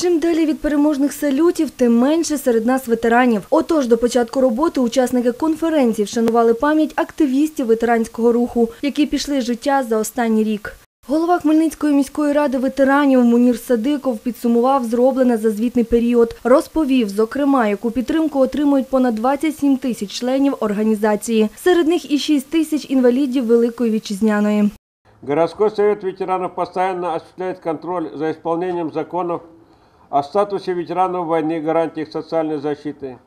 Чим далі від переможних салютів, тим менше серед нас ветеранів. Отож, до початку роботи учасники конференції вшанували пам'ять активістів ветеранського руху, які пішли з життя за останній рік. Голова Хмельницької міської ради ветеранів Мунір Садиков підсумував зроблене за звітний період. Розповів, зокрема, яку підтримку отримують понад 27 тисяч членів організації. Серед них і 6 тисяч інвалідів Великої Вітчизняної. Городской совет ветеранов постоянно осуществляет контроль за исполнением законов о статусе ветеранов войны, гарантиях социальной защиты,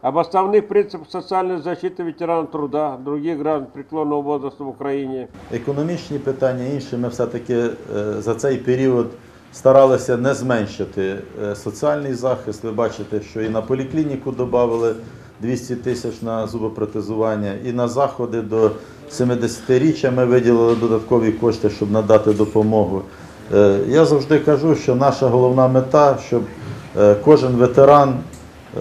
об основных принципах социальной защиты ветеранов труда, других граждан преклонного возраста в Украине. Економічні питання інші ми все-таки е, за цей період старалися не зменшити е, соціальний захист. Ви бачите, що і на поліклініку додали 200 тисяч на зубопротезування, і на заходи до 70-річчя ми виділили додаткові кошти, щоб надати допомогу. Е, Я завжди кажу, що наша головна мета, щоб е, кожен ветеран,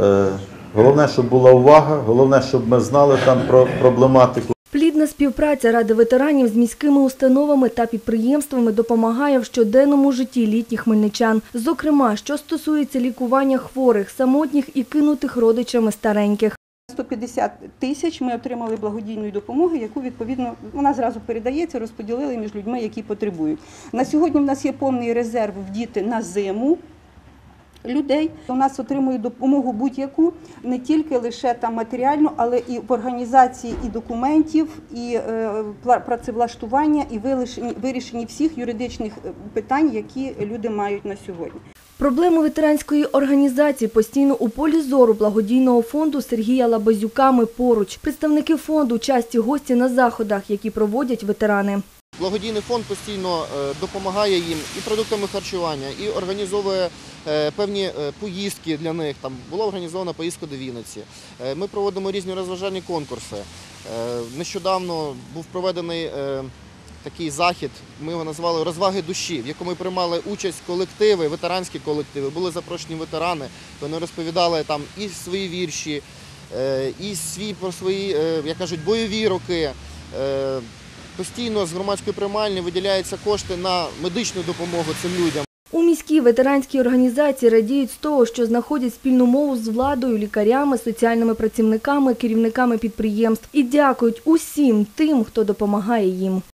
е, головне, щоб була увага, головне, щоб ми знали там про проблематику. Плідна співпраця Ради ветеранів з міськими установами та підприємствами допомагає в щоденному житті літніх хмельничан. Зокрема, що стосується лікування хворих, самотніх і кинутих родичами стареньких. 150 тисяч ми отримали благодійної допомоги, яку відповідно вона зразу передається, розподілили між людьми, які потребують. На сьогодні в нас є повний резерв в діти на зиму. Людей у нас отримують допомогу будь-яку, не тільки лише там матеріальну, але і в організації і документів, і е, працевлаштування, і вирішенні, всіх юридичних е, питань, які люди мають на сьогодні. Проблеми ветеранської організації постійно у полі зору благодійного фонду Сергія Лабазюка «Ми поруч. Представники фонду часті гості на заходах, які проводять ветерани. Благодійний фонд постійно е, допомагає їм і продуктами харчування, і організовує е, певні е, поїздки для них. Там була організована поїздка до Вінниці. Ми проводимо різні розважальні конкурси. Нещодавно був проведений такий захід, ми його назвали Розваги душі, в якому приймали участь колективи, ветеранські колективи. Були запрошені ветерани. Вони розповідали там і свої вірші, е, і свій про свої, е, як кажуть, бойові роки. Е, Постійно з громадської приймальні виділяються кошти на медичну допомогу цим людям. У міській ветеранській організації радіють з того, що знаходять спільну мову з владою, лікарями, соціальними працівниками, керівниками підприємств і дякують усім тим, хто допомагає їм.